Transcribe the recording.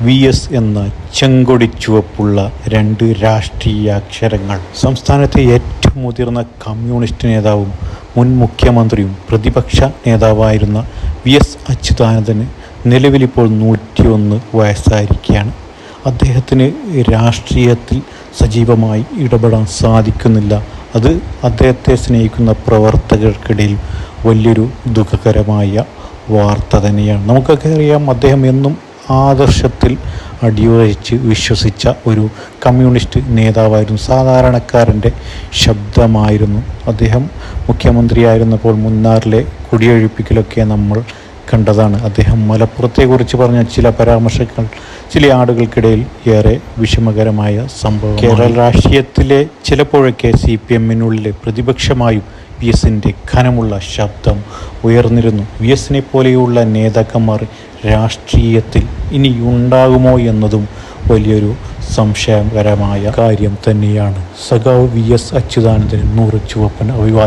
V S എന്ന ചെങ്കൊടി ചുവപ്പുള്ള രണ്ട് രാഷ്ട്രീയ അക്ഷരങ്ങൾ സംസ്ഥാനത്തെ ഏറ്റവും മുതിർന്ന കമ്മ്യൂണിസ്റ്റ് നേതാവും മുൻ മുഖ്യമന്ത്രിയും പ്രതിപക്ഷ നേതാവായിരുന്ന വി എസ് അച്യുതാനന്ദന് നിലവിലിപ്പോൾ നൂറ്റിയൊന്ന് വയസ്സായിരിക്കുകയാണ് അദ്ദേഹത്തിന് രാഷ്ട്രീയത്തിൽ സജീവമായി ഇടപെടാൻ സാധിക്കുന്നില്ല. അത് അദ്ദേഹത്തെ സ്നേഹിക്കുന്ന പ്രവർത്തകർക്കിടയിൽ വലിയൊരു ദുഃഖകരമായ വാർത്ത തന്നെയാണ്. നമുക്കൊക്കെ അറിയാം അദ്ദേഹം എന്നും ആദർശത്തിൽ അടിയുറച്ച് വിശ്വസിച്ച ഒരു കമ്മ്യൂണിസ്റ്റ് നേതാവായിരുന്നു. സാധാരണക്കാരന്റെ ശബ്ദമായിരുന്നു. അദ്ദേഹം മുഖ്യമന്ത്രിയായിരുന്നപ്പോൾ മുന്നാറിലെ കുടിയൊഴിപ്പിക്കലൊക്കെ നമ്മൾ കണ്ടതാണ്. അദ്ദേഹം മലപ്പുറത്തെക്കുറിച്ച് പറഞ്ഞ ചില പരാമർശങ്ങൾ ചില ആടുകൾക്കിടയിൽ ഏറെ വിഷമകരമായ സംഭവം കേരള രാഷ്ട്രീയത്തിലെ ചിലപ്പോഴൊക്കെ സി പി എമ്മിനുള്ളിലെ പ്രതിപക്ഷമായും വി എസിന്റെ ഘനമുള്ള ശബ്ദം ഉയർന്നിരുന്നു. വി എസിനെ പോലെയുള്ള നേതാക്കന്മാർ രാഷ്ട്രീയത്തിൽ ഇനി ഉണ്ടാകുമോ എന്നതും വലിയൊരു സംശയകരമായ കാര്യം തന്നെയാണ്. സഖാവ് വി എസ് അച്യുതാനന്ദന് നൂറ് ചുവപ്പൻ അഭിവാദ്യം.